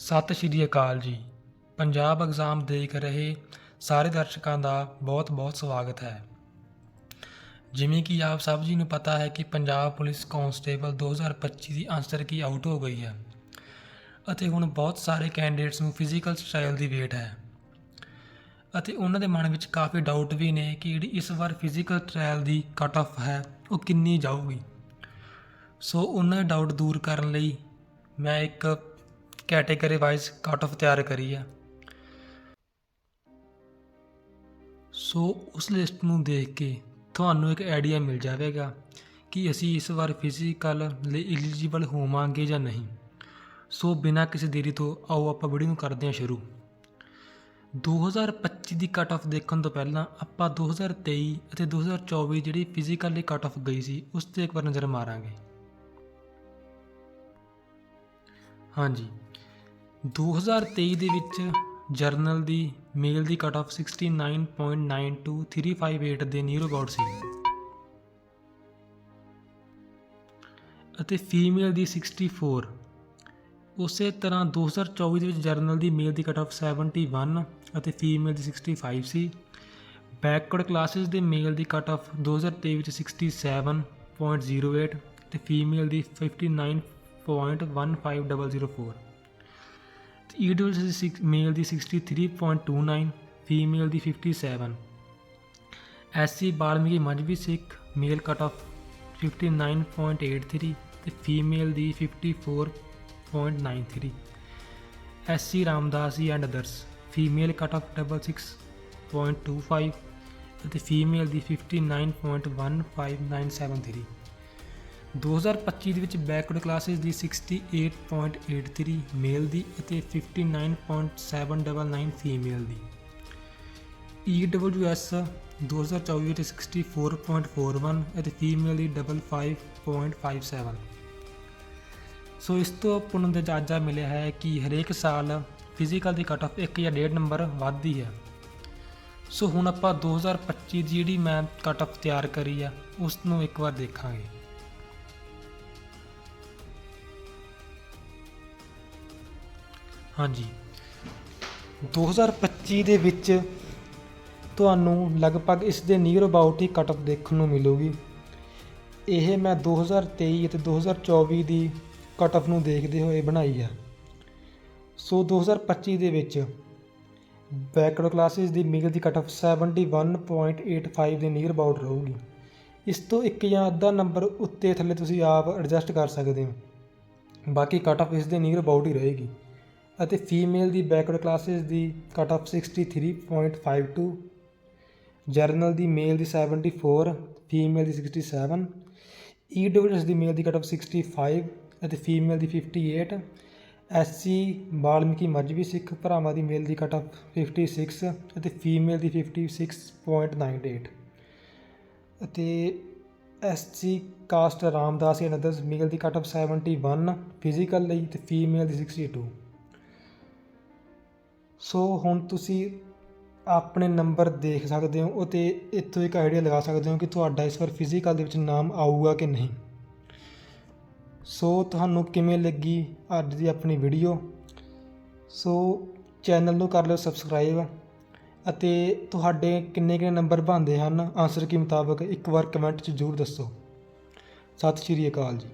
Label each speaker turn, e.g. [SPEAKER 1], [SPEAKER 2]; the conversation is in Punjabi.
[SPEAKER 1] ਸਤਿ ਸ਼੍ਰੀ ਅਕਾਲ ਜੀ। ਪੰਜਾਬ ਐਗਜ਼ਾਮ ਦੇਖ ਰਹੇ ਸਾਰੇ ਦਰਸ਼ਕਾਂ ਦਾ ਬਹੁਤ-ਬਹੁਤ ਸਵਾਗਤ ਹੈ। ਜਿਵੇਂ ਕਿ ਆਪ ਸਭ ਜੀ ਨੂੰ ਪਤਾ ਹੈ ਕਿ ਪੰਜਾਬ ਪੁਲਿਸ ਕਾਂਸਟੇਬਲ 2025 ਦੀ ਆਨਸਰ ਕੀ ਆਊਟ ਹੋ ਗਈ ਹੈ ਅਤੇ ਹੁਣ ਬਹੁਤ ਸਾਰੇ ਕੈਂਡੀਡੇਟਸ ਨੂੰ ਫਿਜ਼ੀਕਲ ਸਟਾਈਲ ਦੀ ਵੇਟ ਹੈ। ਅਤੇ ਉਹਨਾਂ ਦੇ ਮਨ ਵਿੱਚ ਕਾਫੀ ਡਾਊਟ ਵੀ ਨੇ ਕਿ ਜਿਹੜੀ ਇਸ ਵਾਰ physical trial the cut of ਹੈ, ਉਹ ਕਿੰਨੀ ਜਾਊਗੀ। ਸੋ ਉਹਨਾਂ ਦੇ ਡਾਊਟ ਦੂਰ ਕਰਨ ਲਈ ਮੈਂ ਇੱਕ ਕੈਟੇਗਰੀ ਵਾਈਜ਼ ਕੱਟ ਆਫ ਤਿਆਰ ਕਰੀ ਹੈ ਸੋ ਉਸ ਲਿਸਟ ਨੂੰ ਦੇਖ ਕੇ ਤੁਹਾਨੂੰ ਇੱਕ ਆਈਡੀਆ ਮਿਲ ਜਾਵੇਗਾ ਕਿ ਅਸੀਂ ਇਸ ਵਾਰ ਫਿਜ਼ੀਕਲ ਲਈ ਐਲੀਜੀਬਲ ਹੋਵਾਂਗੇ ਜਾਂ ਨਹੀਂ। ਸੋ ਬਿਨਾਂ ਕਿਸੇ ਦੇਰੀ ਤੋਂ ਆਓ, ਆਪਾਂ ਵੀਡੀਓ ਨੂੰ ਕਰਦੇ ਹਾਂ ਸ਼ੁਰੂ। 2025 ਦੀ ਕੱਟ ਆਫ ਦੇਖਣ ਤੋਂ ਪਹਿਲਾਂ ਆਪਾਂ 2023 ਅਤੇ 2024 ਜਿਹੜੀ ਫਿਜ਼ੀਕਲ ਲਈ ਕੱਟ ਆਫ ਗਈ ਸੀ, ਉਸ ਤੇ ਇੱਕ ਵਾਰ ਨਜ਼ਰ ਮਾਰਾਂਗੇ। ਹਾਂਜੀ। 2023 ਦੇ ਵਿੱਚ ਜਰਨਲ ਦੀ ਮੇਲ ਦੀ ਕੱਟ ਆਫ 69.92358 ਦੇ ਨੀਅਰ ਅਬਾਊਟ ਸੀ। ਅਤੇ ਫੀਮੇਲ ਦੀ 64 ਉਸੇ ਤਰ੍ਹਾਂ 2024 ਦੇ ਵਿੱਚ ਜਰਨਲ ਦੀ ਮੇਲ ਦੀ ਕੱਟ ਆਫ 71 ਅਤੇ ਫੀਮੇਲ ਦੀ 65 ਸੀ। ਬੈਕਵਰਡ ਕਲਾਸਿਸ ਦੇ ਮੇਲ ਦੀ ਕੱਟ ਆਫ 2023 ਵਿੱਚ 67.08 ਤੇ ਫੀਮੇਲ ਦੀ 59.15004 ਈਡਬਲਯੂ ਦੀ ਮੇਲ ਦੀ 63.29 ਫੀਮੇਲ ਦੀ 57 SC Balmiki Mazhabi Sikh male cut off 59.83 ਤੇ ਫੀਮੇਲ ਦੀ 54.93 ਐਸਸੀ ਜੀ and others female cut off 66.25 ਅਤੇ ਫੀਮੇਲ ਦੀ 59.15973 2025 ਦੇ ਵਿੱਚ ਬੈਕਵਰਡ ਕਲਾਸਿਸ ਦੀ 68.83 ਮੇਲ ਦੀ ਅਤੇ 59.799 ਫੀਮੇਲ ਦੀ। EWS 2024 ਵਿੱਚ 64.41 ਅਤੇ ਫੀਮੇਲ ਦੀ 55.57 ਸੋ ਇਸ ਤੋਂ ਆਪਾਂ ਨੂੰ ਅੰਦਾਜ਼ਾ ਮਿਲਿਆ ਹੈ ਕਿ ਹਰੇਕ ਸਾਲ ਫਿਜ਼ੀਕਲ ਦੀ ਕੱਟ ਆਫ 1 ਜਾਂ 1.5 ਨੰਬਰ ਵੱਧਦੀ ਹੈ। ਸੋ ਹੁਣ ਆਪਾਂ 2025 ਦੀ ਜਿਹੜੀ ਮੈਂ ਕੱਟ ਆਫ ਤਿਆਰ ਕਰੀ ਆ, ਉਸ ਨੂੰ ਇੱਕ ਵਾਰ ਦੇਖਾਂਗੇ। ਹਾਂਜੀ। 2025 ਦੇ ਵਿੱਚ ਤੁਹਾਨੂੰ ਲਗਭਗ ਇਸ ਦੇ ਨੀਅਰ ਅਬਾਊਟ ਹੀ ਕੱਟ ਦੇਖਣ ਨੂੰ ਮਿਲੂਗੀ। ਇਹ ਮੈਂ 2023 ਅਤੇ 2024 ਦੀ ਕੱਟ ਆਫ ਨੂੰ ਦੇਖਦੇ ਹੋਏ ਬਣਾਈ ਹੈ ਸੋ 2025 ਦੇ ਵਿੱਚ ਬੈਕਵਰਡ ਕਲਾਸਿਸ ਦੀ ਮੇਲ ਦੀ ਕੱਟ ਆਫ 71.85 ਦੇ ਨੀਅਰ ਅਬਾਊਟ ਰਹੂਗੀ। ਇਸ ਤੋਂ ਇੱਕ ਜਾਂ ਅੱਧਾ ਨੰਬਰ ਉੱਤੇ ਥੱਲੇ ਤੁਸੀਂ ਆਪ ਐਡਜਸਟ ਕਰ ਸਕਦੇ ਹੋ। ਬਾਕੀ ਕਟ ਆਫ ਇਸ ਦੇ ਨੀਅਰ ਅਬਾਊਟ ਹੀ ਰਹੇਗੀ। ਅਤੇ ਫੀਮੇਲ ਦੀ ਬੈਕਵਰਡ ਕਲਾਸਿਸ ਦੀ ਕੱਟ ਆਫ 63.52 ਜਰਨਲ ਦੀ ਮੇਲ ਦੀ 74 ਫੀਮੇਲ ਦੀ 67 ਈਡਬਲਯੂਐਸ e ਦੀ ਮੇਲ ਦੀ ਕੱਟ ਆਫ 65 ਅਤੇ ਫੀਮੇਲ ਦੀ 58 ਐਸਸੀ ਬਾਲਮੀਕੀ ਮਜਬੀ ਸਿੱਖ ਭਰਾਵਾਂ ਦੀ ਮੇਲ ਦੀ ਕੱਟ ਆਫ 56 ਅਤੇ ਫੀਮੇਲ ਦੀ 56.98 ਅਤੇ SC caste Ramdas and others male the cut off 71 physical ਲਈ ਤੇ ਫੀਮੇਲ ਦੀ 62 ਸੋ ਹੁਣ ਤੁਸੀਂ ਆਪਣੇ ਨੰਬਰ ਦੇਖ ਸਕਦੇ ਹੋ ਅਤੇ ਇੱਥੋਂ ਇੱਕ ਆਈਡੀਆ ਲਗਾ ਸਕਦੇ ਹੋ ਕਿ ਤੁਹਾਡਾ ਇਸ ਵਾਰ ਫਿਜ਼ੀਕਲ ਦੇ ਵਿੱਚ ਨਾਮ ਆਊਗਾ ਕਿ ਨਹੀਂ। ਸੋ ਤੁਹਾਨੂੰ ਕਿਵੇਂ ਲੱਗੀ ਅੱਜ ਦੀ ਆਪਣੀ ਵੀਡੀਓ ਸੋ ਚੈਨਲ ਨੂੰ ਕਰ ਲਿਓ ਸਬਸਕ੍ਰਾਈਬ ਅਤੇ ਤੁਹਾਡੇ ਕਿੰਨੇ ਕਿੰਨੇ ਨੰਬਰ ਬਣਦੇ ਹਨ? ਆਨਸਰ ਕੀ ਮੁਤਾਬਕ ਇੱਕ ਵਾਰ ਕਮੈਂਟ 'ਚ ਜ਼ਰੂਰ ਦੱਸੋ। ਸਤਿ ਸ਼੍ਰੀ ਅਕਾਲ ਜੀ।